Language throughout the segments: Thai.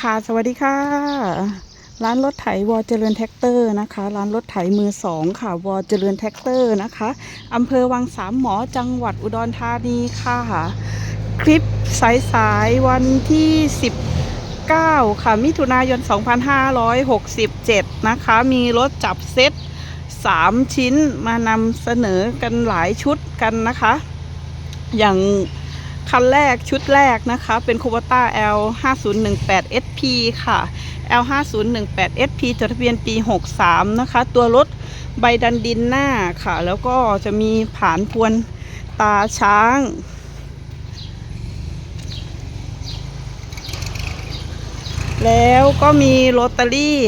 ค่ะ สวัสดีค่ะ ร้านรถไถวอเจริญแท็กเตอร์นะคะ ร้านรถไถมือสองค่ะ วอเจริญแท็กเตอร์นะคะอำเภอวังสามหมอจังหวัดอุดรธานีค่ะ คลิปสายสายวันที่ 19 ค่ะ มิถุนายน 2567 นะคะ มีรถจับเซต3 ชิ้นมานำเสนอกันหลายชุดกันนะคะ อย่าง คันแรกชุดแรกนะคะ เป็น Kubota L 5018 SP ค่ะ L 5018 SP จดทะเบียนปี 63 นะคะ ตัวรถใบดันดินหน้าค่ะ แล้วก็จะมีผานพวนตาช้าง แล้วก็มีโรตารี่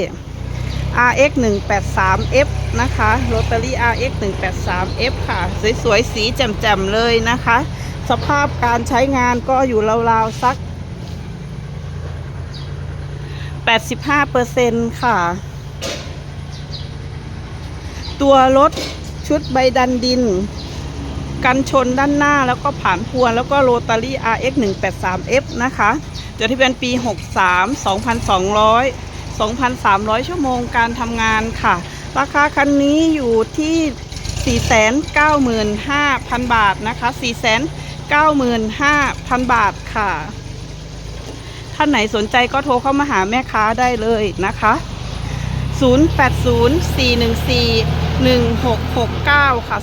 RX 183 F นะคะโรตารี่ RX 183 F ค่ะ สวยๆ สีแจ่มๆ เลยนะคะ สภาพการใช้งานก็อยู่ราวๆสัก 85%ค่ะ ตัวรถชุดใบดันดิน กันชนด้านหน้าแล้วก็ผ่านพวนแล้วก็โรตารี่ RX 183 F นะคะจดทะเบียนปี 63 2,200 2,300 ชั่วโมงการทำงานค่ะ ราคาคันนี้อยู่ที่ 495,000 บาทนะคะ 95,000 บาทค่ะ ท่านไหนสนใจก็โทรเข้ามาหาแม่ค้าได้เลยนะคะ 0804141669 ค่ะ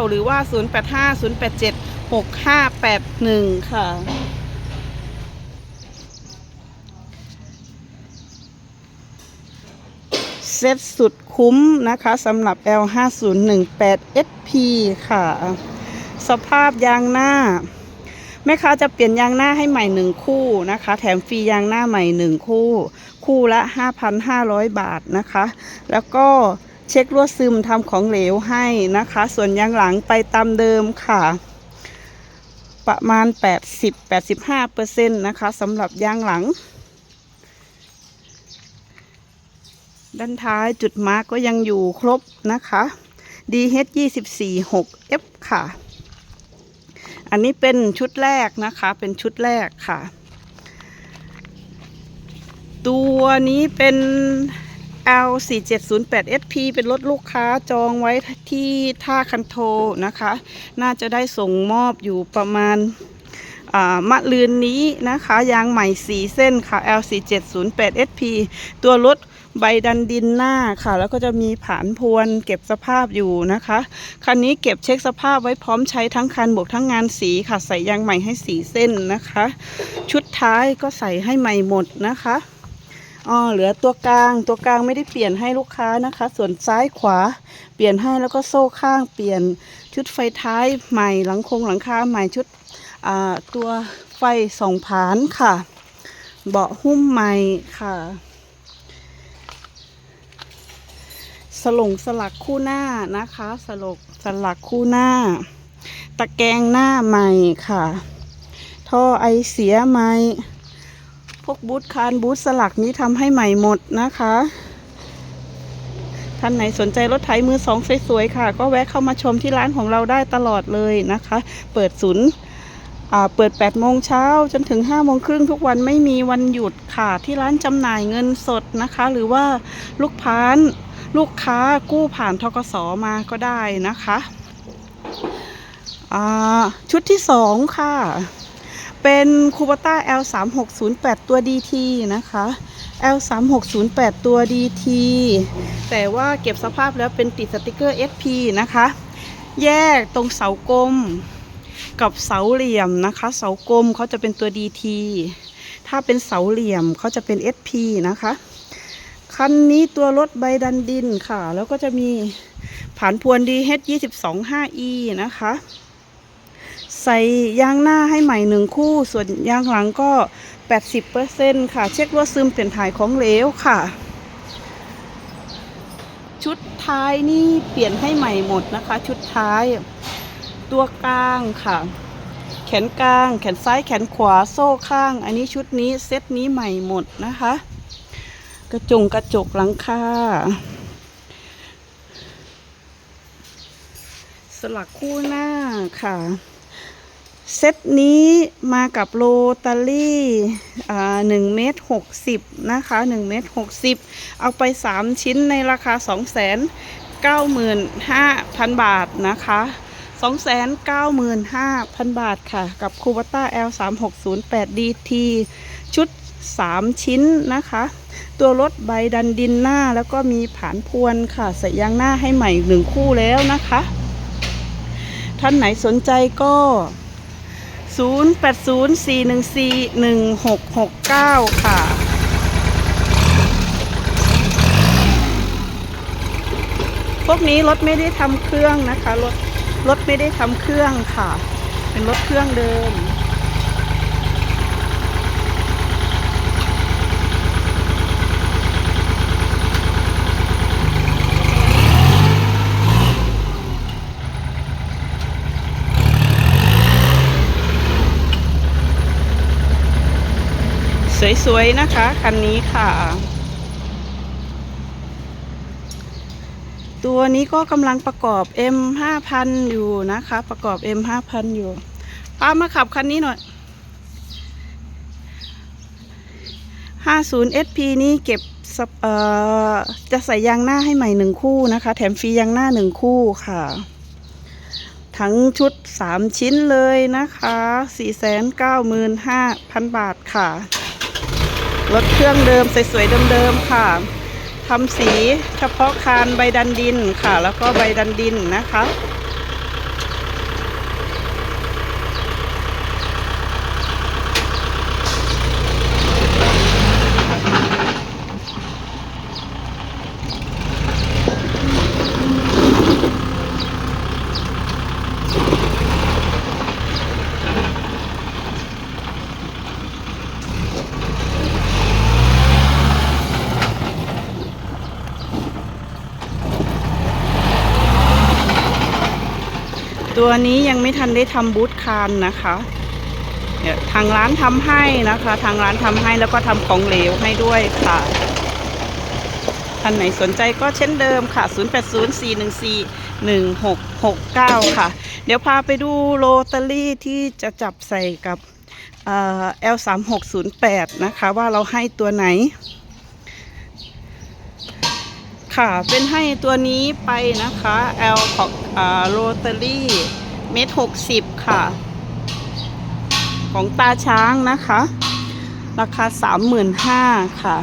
0804141669 หรือว่า 0850876581 ค่ะ เซตสุดคุ้มนะคะสำหรับ L5018 SP ค่ะ สภาพยางหน้า แม่ค้าจะเปลี่ยนยางหน้าให้ใหม่หนึ่งคู่นะคะ แถมฟรียางหน้าใหม่หนึ่งคู่ คู่ละ 5,500 บาทนะคะ แล้วก็เช็ครั่วซึมทำของเหลวให้นะคะ ส่วนยางหลังไปตามเดิมค่ะ ประมาณ 80-85%นะคะสำหรับยางหลัง ด้านท้ายจุดมาร์กก็ยังอยู่ครบนะคะ DH 24 6 F ค่ะ อันนี้เป็นชุดแรกนะคะ เป็นชุดแรกค่ะ ตัวนี้เป็น L 4 7 0 8 SP เป็นรถลูกค้าจองไว้ที่ท่าคันโทนะคะ น่าจะได้ส่งมอบอยู่ประมาณมะลืนนี้นะคะ ยางใหม่4เส้นค่ะ L 4 7 0 8 SP ตัวรถ ใบดันดินหน้าค่ะ แล้วก็จะมีผานพวนเก็บสภาพอยู่นะคะ คันนี้เก็บเช็คสภาพไว้พร้อมใช้ทั้งคันบวกทั้งงานสีค่ะ ใส่ยางใหม่ให้สีเส้นนะคะ ชุดท้ายก็ใส่ให้ใหม่หมดนะคะอ๋อเหลือตัวกลางตัวกลางไม่ได้เปลี่ยนให้ลูกค้านะคะ ส่วนซ้ายขวา เปลี่ยนให้แล้วก็โซ่ข้างเปลี่ยนชุดไฟท้ายใหม่หลังคงหลังคาใหม่ชุดตัวไฟสองผานค่ะ เบาะหุ้มใหม่ค่ะ สลงสลักคู่หน้านะคะ สลกสลักคู่หน้า ตะแกรงหน้าใหม่ค่ะ ท่อไอเสียใหม่พวกบูทคานบูทสลักนี้ทำให้ใหม่หมดนะคะ ท่านไหนสนใจรถไถมือสองสวยๆค่ะ ก็แวะเข้ามาชมที่ร้านของเราได้ตลอดเลยนะคะ เปิดศูนย์เปิด 8 โมงเช้าจนถึง 5 โมงครึ่งทุกวันไม่มีวันหยุดค่ะ ที่ร้านจำหน่ายเงินสดนะคะ หรือว่าลูกพาน ลูกค้ากู้ผ่านทกสมาก็ได้นะคะชุดที่2ค่ะ เป็นคูปต้า L 3 6 0 8ตัว DT นะคะ L 3 6 0 8ตัว DT แต่ว่าเก็บสภาพแล้วเป็นติดสติกเกอร์ SP นะคะ แยกตรงเสากลมกับเสาเหลี่ยมนะคะ เสากลมเขาจะเป็นตัว DT ถ้าเป็นเสาเหลี่ยมเขาจะเป็น SP นะคะ คันนี้ตัวรถใบดันดินค่ะ แล้วก็จะมีผ่านพวน DH 22 5E นะคะ ใส่ยางหน้าให้ใหม่หนึ่งคู่ ส่วนยางหลังก็80%ค่ะ เช็ครั่วซึมเปลี่ยนถ่ายของเหลวค่ะ ชุดท้ายนี่เปลี่ยนให้ใหม่หมดนะคะ ชุดท้าย ตัวกลางค่ะ แขนกลาง แขนซ้ายแขนขวาโซ่ข้าง อันนี้ชุดนี้เซตนี้ใหม่หมดนะคะ กระจงกระจกหลังคาสลักคู่หน้าค่ะ เซตนี้มากับโรตารี่อ่าหนึ่งเมตรหกสิบนะคะหนึ่งเมตรหกสิบเอาไปสามชิ้นในราคาสองแสนเก้าหมื่นห้าพันบาทนะคะสองแสนเก้าหมื่นห้าพันบาทค่ะ กับคูบัต้า L 3 6 0 8 DT ชุด3ชิ้นนะคะ ตัวรถใบดันดินหน้าแล้วก็มีผานพวนค่ะ ใส่ยางหน้าให้ใหม่หนึ่งคู่แล้วนะคะ ท่านไหนสนใจก็ 0804141669 ค่ะพวกนี้รถไม่ได้ทำเครื่องนะคะรถรถไม่ได้ทำเครื่องค่ะ เป็นรถเครื่องเดิม สวยๆนะคะ คันนี้ค่ะ ตัวนี้ก็กำลังประกอบ M 5000อยู่นะคะ ประกอบ M 5000อยู่ป้ามาขับคันนี้หน่อย 50 SP นี่เก็บจะใส่ยางหน้าให้ใหม่หนึ่งคู่นะคะ แถมฟรียางหน้าหนึ่งคู่ค่ะ ทั้งชุด 3 ชิ้นเลยนะคะ 495,000 บาทค่ะ รถเครื่องเดิมสวยๆเดิมๆค่ะทำสีเฉพาะคานใบดันดินค่ะ แล้วก็ใบดันดินนะคะ ตัวนี้ยังไม่ทันได้ทำบูธคานนะคะเดี๋ยวทางร้านทำให้นะคะ ทางร้านทำให้แล้วก็ทำของเหลวให้ด้วยค่ะท่านไหนสนใจก็เช่นเดิมค่ะ 0804141669 ค่ะ เดี๋ยวพาไปดูโรตารี่ที่จะจับใส่กับเอ่อ L3608 นะคะ ว่าเราให้ตัวไหน ค่ะเป็นให้ตัวนี้ไปนะคะ L ของโรตารี่เมตรหกสิบค่ะ ของตาช้างนะคะ ราคาสามหมื่นห้าค่ะ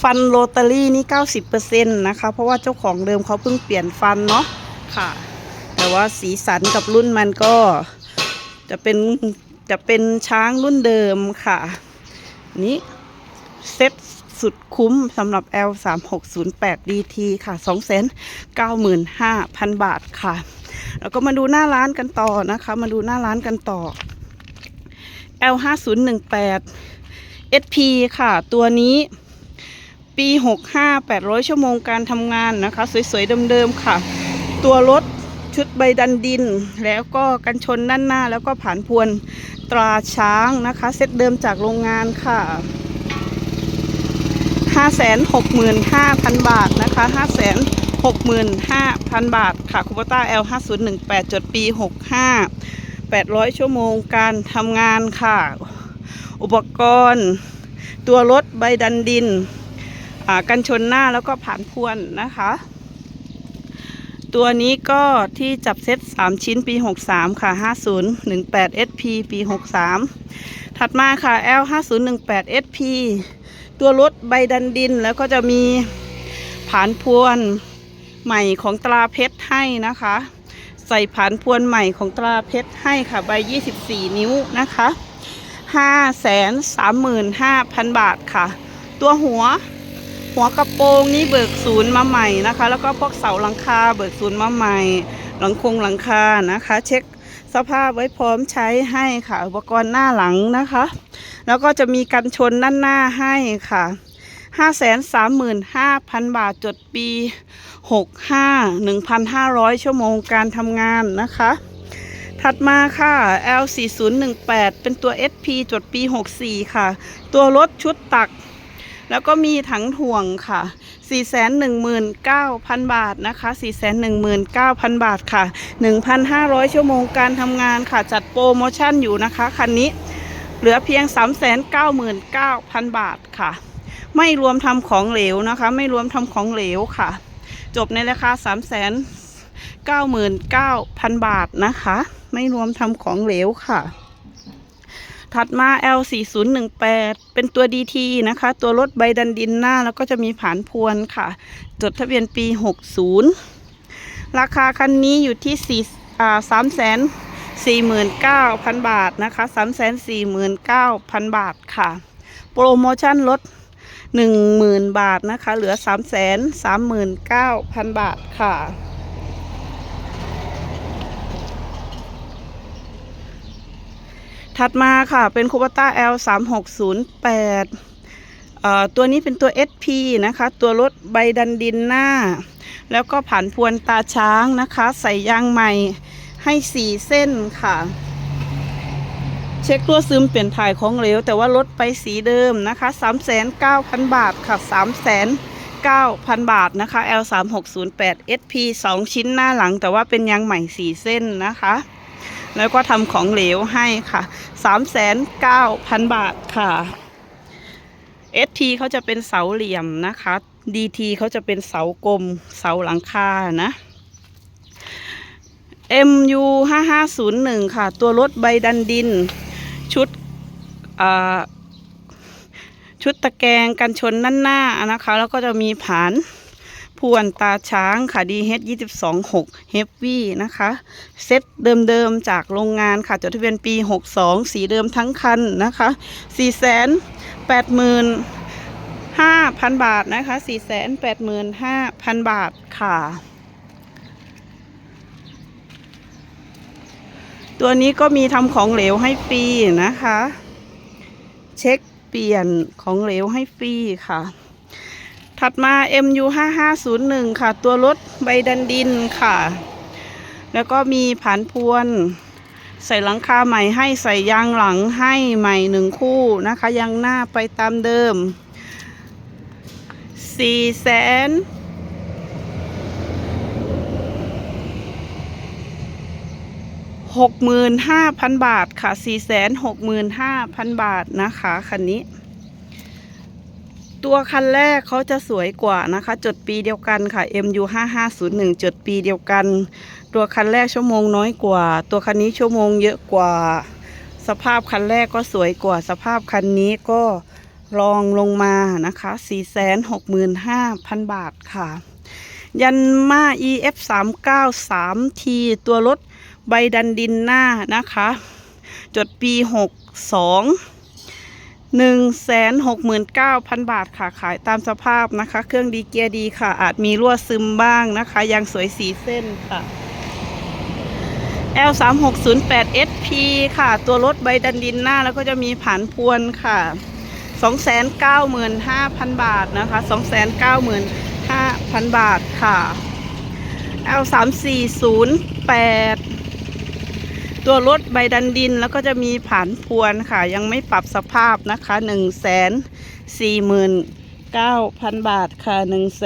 ฟันโรตารี่นี่เก้าสิบเปอร์เซ็นต์นะคะ เพราะว่าเจ้าของเดิมเขาเพิ่งเปลี่ยนฟันเนาะค่ะ แต่ว่าสีสันกับรุ่นมันก็จะเป็นจะเป็นช้างรุ่นเดิมค่ะ นี้ เซ็ตสุดคุ้มสำหรับ L 3 6 0 8 DT ค่ะ 295,000 บาทค่ะ แล้วก็มาดูหน้าร้านกันต่อนะคะ มาดูหน้าร้านกันต่อ L 5 0 1 8 SP ค่ะ ตัวนี้ปี 65 800 ชั่วโมงการทำงานนะคะ สวยๆเดิมๆค่ะ ตัวรถชุดใบดันดิน แล้วก็กันชนด้านหน้าแล้วก็ผ่านพวนตราช้างนะคะ เซตเดิมจากโรงงานค่ะ 565,000บาทนะคะ565,000บาทค่ะคูปต้า L 5018จดปี65 800ชั่วโมงการทำงานค่ะ อุปกรณ์ ตัวรถใบดันดินกันชนหน้าแล้วก็ผ่านพวนนะคะ ตัวนี้ก็ที่จับเซต3 ชิ้นปี 63 ค่ะ 5018 SP ปี 63 ถัดมาค่ะ L 5018 SP ตัวรถใบดันดินแล้วก็จะมีผานพวนใหม่ของตราเพชรให้นะคะ ใส่ผานพวนใหม่ของตราเพชรให้ค่ะใบ 24 นิ้วนะคะ535,000 บาทค่ะ ตัวหัวหัวกระโปรงนี่เบิกศูนย์มาใหม่นะคะ แล้วก็พวกเสาหลังคาเบิกศูนย์มาใหม่ หลังคงหลังคานะคะ เช็ค สภาพไว้พร้อมใช้ให้ค่ะ อุปกรณ์หน้าหลังนะคะ แล้วก็จะมีกันชนด้านหน้าให้ค่ะ535,000บาทจดปี65 1,500ชั่วโมงการทำงานนะคะ ถัดมาค่ะ L4018 เป็นตัว SP จดปี 64 ค่ะ ตัวรถชุดตัก แล้วก็มีถังถ่วงค่ะ 419,000 บาทนะคะ 419,000 บาทค่ะ 1,500 ชั่วโมงการทำงานค่ะ จัดโปรโมชั่นอยู่นะคะคันนี้ เหลือเพียง 399,000 บาทค่ะ ไม่รวมทำของเหลวนะคะ ไม่รวมทำของเหลวค่ะ จบในราคา399,000 บาทนะคะ ไม่รวมทำของเหลวค่ะ ถัดมา L4018 เป็นตัว DT นะคะ ตัวรถใบดันดินหน้า แล้วก็จะมีผานพวนค่ะ จดทะเบียนปี 60 ราคาคันนี้อยู่ที่ 4 อ่า3 4 9 0 0 0 บาทนะคะ 3 4 9 0 0 0 บาทค่ะ โปรโมชั่นลด 10,000 บาทนะคะ เหลือ 3 3 9 0 0 0 บาทค่ะ ถัดมาค่ะเป็นคูปต้า L 3 6 0 8ตัวนี้เป็นตัว SP นะคะ ตัวรถใบดันดินหน้า แล้วก็ผ่านพวนตาช้างนะคะ ใส่ยางใหม่ให้4เส้นค่ะ เช็คตัวซึมเปลี่ยนถ่ายของเหลว แต่ว่ารถไปสีเดิมนะคะ 3,900บาทค่ะ 3,900 บาทนะคะ L 3 6 0 8 SP 2 ชิ้นหน้าหลัง แต่ว่าเป็นยางใหม่ 4 เส้นนะคะ แล้วก็ทำของเหลวให้ค่ะ3,900 บาทค่ะ ST เขาจะเป็นเสาเหลี่ยมนะคะ DT เขาจะเป็นเสากลมเสาหลังคานะ MU 5501 ค่ะ ตัวรถใบดันดิน ชุดชุดตะแกรงกันชนด้านหน้านะคะ แล้วก็จะมีผาน พวนตาช้างค่ะ DH 226 Heavy นะคะ เซ็ตเดิมๆจากโรงงานค่ะ จดทะเบียนปี 62 สีเดิมทั้งคันนะคะ 480,000 5,000 บาทนะคะ 485,000 บาทค่ะ ตัวนี้ก็มีทำของเหลวให้ฟรีนะคะ เช็คเปลี่ยนของเหลวให้ฟรีค่ะ ถัดมา MU 5501 ค่ะ ตัวรถใบดันดินค่ะ แล้วก็มีผานพวน ใส่หลังคาใหม่ให้ใส่ยางหลังให้ใหม่หนึ่งคู่นะคะยางหน้าไปตามเดิมสี่แสนหกหมื่นห้าพันบาทค่ะสี่แสนหกหมื่นห้าพันบาทนะคะ คันนี้ ตัวคันแรกเขาจะสวยกว่านะคะ จดปีเดียวกันค่ะ MU 5501จดปีเดียวกัน ตัวคันแรกชั่วโมงน้อยกว่า ตัวคันนี้ชั่วโมงเยอะกว่า สภาพคันแรกก็สวยกว่า สภาพคันนี้ก็รองลงมานะคะ 465,000 บาทค่ะ ยันมา EF 393 T ตัวรถใบดันดินหน้านะคะ จดปี 62 169,000 บาทค่ะขายตามสภาพนะคะ เครื่องดีเกียร์ดีค่ะ อาจมีรั่วซึมบ้างนะคะ ยางสวยสีเส้นค่ะ L 3 6 0 8 SP ค่ะ ตัวรถใบดันดินหน้าแล้วก็จะมีผานพวนค่ะ 295,000 บาทนะคะ 295,000 บาทค่ะ L 3 4 0 8 ตัวรถใบดันดินแล้วก็จะมีผานพวนค่ะ ยังไม่ปรับสภาพนะคะ1 4 9 0 0 0บาทค่ะ1 1 4 5 0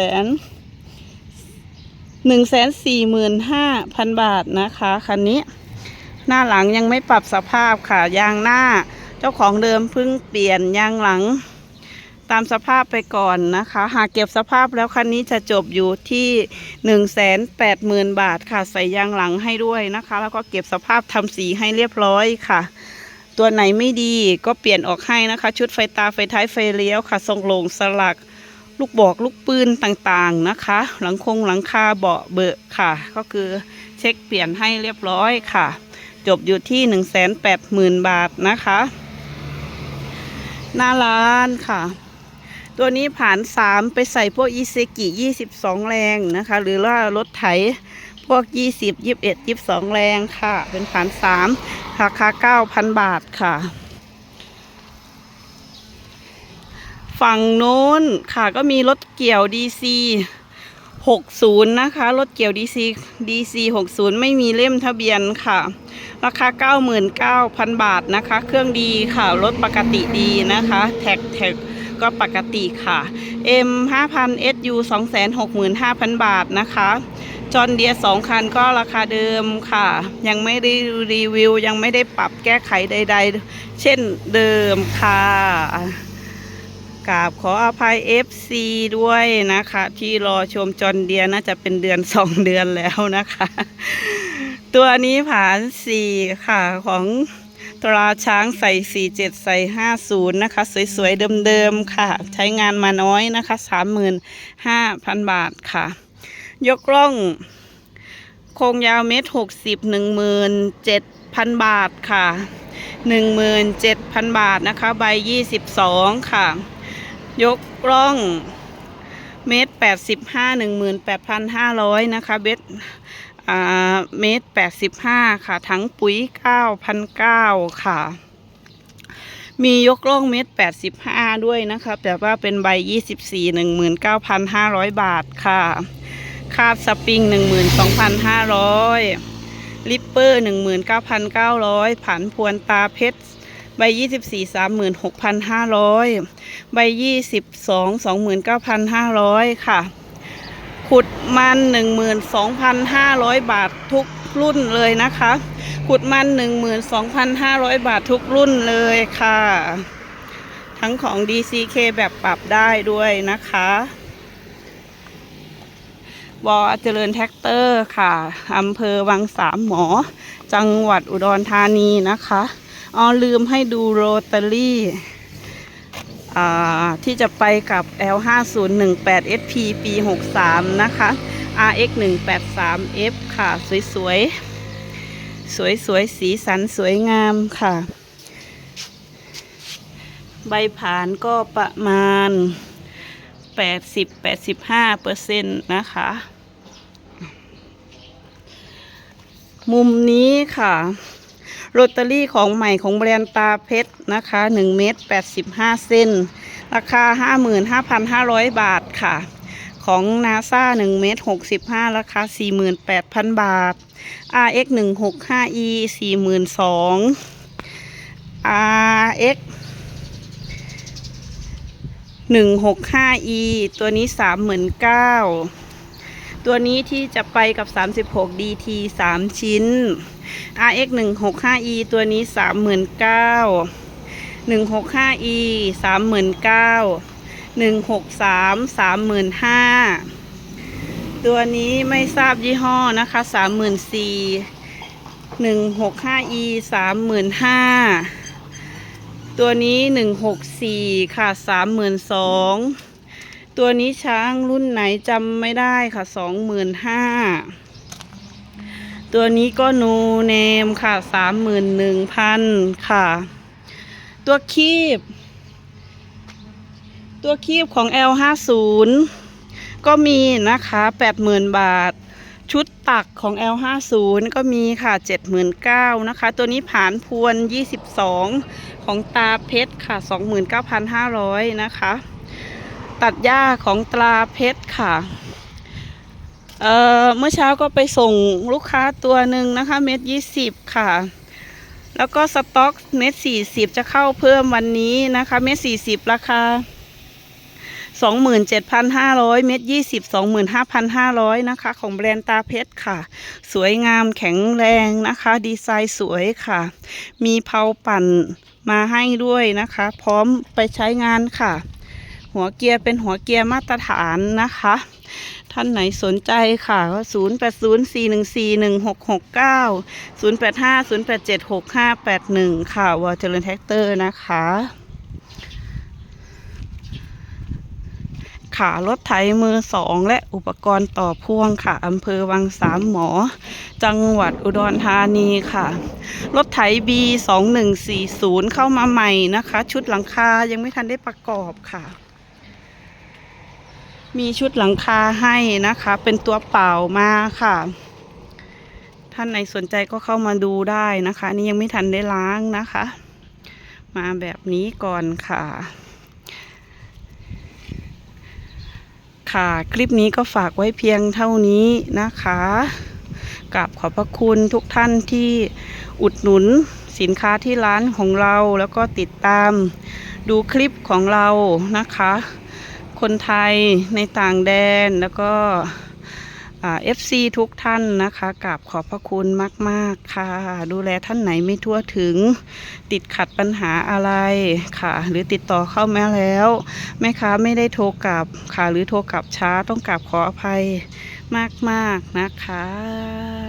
0 0บาทนะคะคันนี้ หน้าหลังยังไม่ปรับสภาพค่ะยางหน้า เจ้าของเดิมเพิ่งเปลี่ยนยางหลัง ตามสภาพไปก่อนนะคะ หากเก็บสภาพแล้วคันนี้จะจบอยู่ที่1 8 0 0 0 0บาทค่ะ ใส่ยางหลังให้ด้วยนะคะ แล้วก็เก็บสภาพทำสีให้เรียบร้อยค่ะ ตัวไหนไม่ดีก็เปลี่ยนออกให้นะคะ ชุดไฟตาไฟท้ายไฟเลี้ยวค่ะทรงลงสลักลูกบอกลูกปืนต่างๆนะคะ หลังคงหลังคาเบาะเบอะค่ะ ก็คือเช็คเปลี่ยนให้เรียบร้อยค่ะ จบอยู่ที่ 180,000 บาทนะคะ หน้าร้านค่ะ ตัวนี้ผ่านสามไปใส่พวกอีเซกิ22แรงนะคะ หรือว่ารถไถพวก20 21 22แรงค่ะ เป็นผ่านสามราคา9,000บาทค่ะ ฝั่งโน้นค่ะก็มีรถเกี่ยว DC 60นย์นะคะรถเกี่ยว DC DC 60ไม่มีเล่มทะเบียนค่ะ ราคา99,000บาทนะคะ เครื่องดีค่ะ รถปกติดีนะคะ แท็กแท็ก ก็ปกติค่ะ M 5,000 SU 265,000 บาทนะคะจอนเดียสองคันก็ราคาเดิมค่ะ ยังไม่ได้รีวิว ยังไม่ได้ปรับแก้ไขใด ๆ เช่นเดิมค่ะกราบขออภัย FC ด้วยนะคะ ที่รอชมจอนเดียน่าจะเป็นเดือน2เดือนแล้วนะคะ ตัวนี้ผานสี่ค่ะของ ตราช้างใส่47ใส่50นย์นะคะ สวยๆ เดิมๆ ค่ะ ใช้งานมาน้อยนะคะ35,000บาทค่ะ ยกล่อง โครงยาวเมตรหกสิบหนึ่งหมื่นเจ็ดพันบาทค่ะหนึ่งหมื่นเจ็ดพันบาทนะคะ ใบยี่สิบสองค่ะ ยกล่องเมตรแปดสิบห้าหนึ่งหมื่นแปดพันห้าร้อยนะคะเบสอ่า เมตรแปดสิบห้าค่ะ ทั้งปุ๋ยเก้าพันเก้าค่ะ มียกล่องเมตรแปดสิบห้าด้วยนะคะแต่ว่าเป็นใบยี่สิบสี่หนึ่งหมื่นเก้าพันห้าร้อยบาทค่ะ คาดสปริง12,500ลิปเปอร์19,900ผันพวนตาเพชรใบ24 36,500ใบ22 29,500ค่ะ ขุดมัน 12,500 บาททุกรุ่นเลยนะคะ ขุดมัน 12,500 บาททุกรุ่นเลยค่ะ ทั้งของ DCK แบบปรับได้ด้วยนะคะวอเจริญแท็กเตอร์ค่ะอำเภอวังสามหมอ จังหวัดอุดรธานีนะคะอ๋อลืมให้ดูโรตารี่ ที่จะไปกับ L5018 SP ปี 63 นะคะ RX 183 F ค่ะ สวยๆ สวยๆ สีสันสวยงามค่ะ ใบผานก็ประมาณ 80-85เปอร์เซ็นต์นะคะ มุมนี้ค่ะ โรตารี่ของใหม่ของแบรนด์ตาเพชรนะคะ1เมตร85 เซนราคา 55,500 บาทค่ะ ของนาซา1เมตร65 ราคา 48,000 บาท RX 165E 42,000 RX 165e ตัวนี้ 39,000ตัวนี้ที่จะไปกับ 36 dt 3 ชิ้น rx 165e ตัวนี้ 39,000 165e 39,000 163 35,000 ตัวนี้ไม่ทราบยี่ห้อนะคะสามหมื่นสี่ 165e 35,000ตัวนี้หนึ่งหกสี่ค่ะสามหมื่นสองตัวนี้ช้างรุ่นไหนจำไม่ได้ค่ะสองหมื่นห้า ตัวนี้ก็นูเนมค่ะสามหมื่นหนึ่งพันค่ะ ตัวคีบ ตัวคีบของ L50 ก็มีนะคะแปดหมื่นบาท ชุดตักของ L50 ก็มีค่ะ79,000นะคะ ตัวนี้ผานพวน22ของตาเพชรค่ะ29,500นะคะ ตัดหญ้าของตาเพชรค่ะ เอ่อเมื่อเช้าก็ไปส่งลูกค้าตัวหนึ่งนะคะ เม็ด20ค่ะ แล้วก็สต็อกเม็ด40จะเข้าเพิ่มวันนี้นะคะ เม็ด40ราคา27,500เจ็ดพันห้าร้อยเม็ด20 25,500นะคะ ของแบรนด์ตาเพชรค่ะ สวยงามแข็งแรงนะคะ ดีไซน์สวยค่ะ มีเพาปั่นมาให้ด้วยนะคะ พร้อมไปใช้งานค่ะ หัวเกียร์เป็นหัวเกียร์มาตรฐานนะคะ ท่านไหนสนใจค่ะก็0 8 0 4 1 4 1 6 6 9 0 8 5 0 8 7 6 5 8 1ค่ะวอเจริญแท็กเตอร์นะคะขารถไถมือสองและอุปกรณ์ต่อพ่วงค่ะอำเภอวังสามหมอ จังหวัดอุดรธานีค่ะ รถไถ B 2 1 4 0เข้ามาใหม่นะคะ ชุดหลังคายังไม่ทันได้ประกอบค่ะ มีชุดหลังคาให้นะคะ เป็นตัวเปล่ามาค่ะ ท่านไหนสนใจก็เข้ามาดูได้นะคะ นี่ยังไม่ทันได้ล้างนะคะ มาแบบนี้ก่อนค่ะ ค่ะคลิปนี้ก็ฝากไว้เพียงเท่านี้นะคะกับขอบพระคุณทุกท่านที่อุดหนุนสินค้าที่ร้านของเราแล้วก็ติดตามดูคลิปของเรานะคะ คนไทยในต่างแดนแล้วก็เอฟซีทุกท่านนะคะกราบขอบพระคุณมาก ๆ ค่ะ ดูแลท่านไหนไม่ทั่วถึง ติดขัดปัญหาอะไรค่ะ หรือติดต่อเข้ามาแล้ว แม่ค้าไม่ได้โทรกลับค่ะ หรือโทรกลับช้าต้องกราบขออภัยมาก ๆ นะคะ